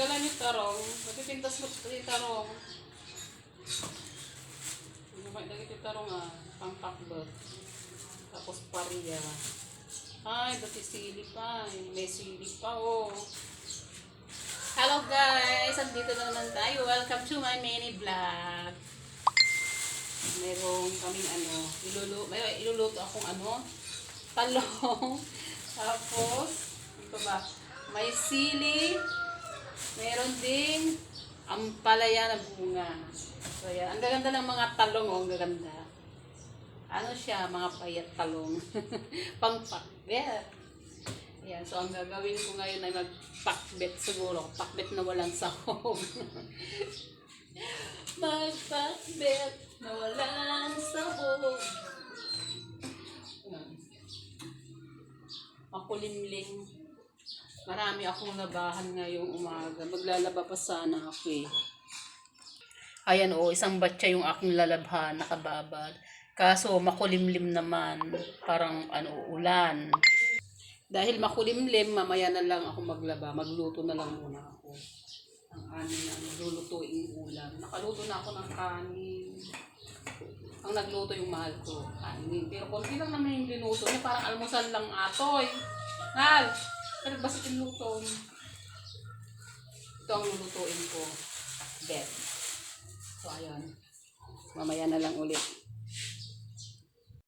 Ayan yung tarong. Napipintas mo yung tarong. Ba lagi yung tarong ah? Pangkakbot. Tapos pariya. Ay, dati sili pa. May sili pa oh. Hello guys! Andito na naman tayo. Welcome to my mini vlog. Merong kaming ano, iluluto, may iluluto akong ano, talong. Tapos, ito ba? May sili. Meron ding ampalaya na bunga. So, yan. Ang gaganda ng mga talong, oh. Ang gaganda. Ano siya? Mga payat talong. Pangpakbet. Yan. So, ang gagawin ko ngayon ay magpakbet siguro. Pakbet na walang sahog. magpakbet na walang sahog. Makulimlim. Marami akong labahan ngayong umaga. Maglalaba pa sana ako eh. Ayan o, isang batya yung aking lalabhan, nakababad. Kaso makulimlim naman, parang ano, ulan. Dahil makulimlim, mamaya na lang ako maglaba. Magluto na lang muna ako. Ang anin na lulutuin ulam. Nakaluto na ako ng kanin. Ang nagluto yung mahal ko, kanin. Pero konti lang naman yung linuto niya, parang almusal lang atoy. Nal! Pero basta niya. Ito ang lulutuin ko. Bet. So, ayun. Mamaya na lang ulit.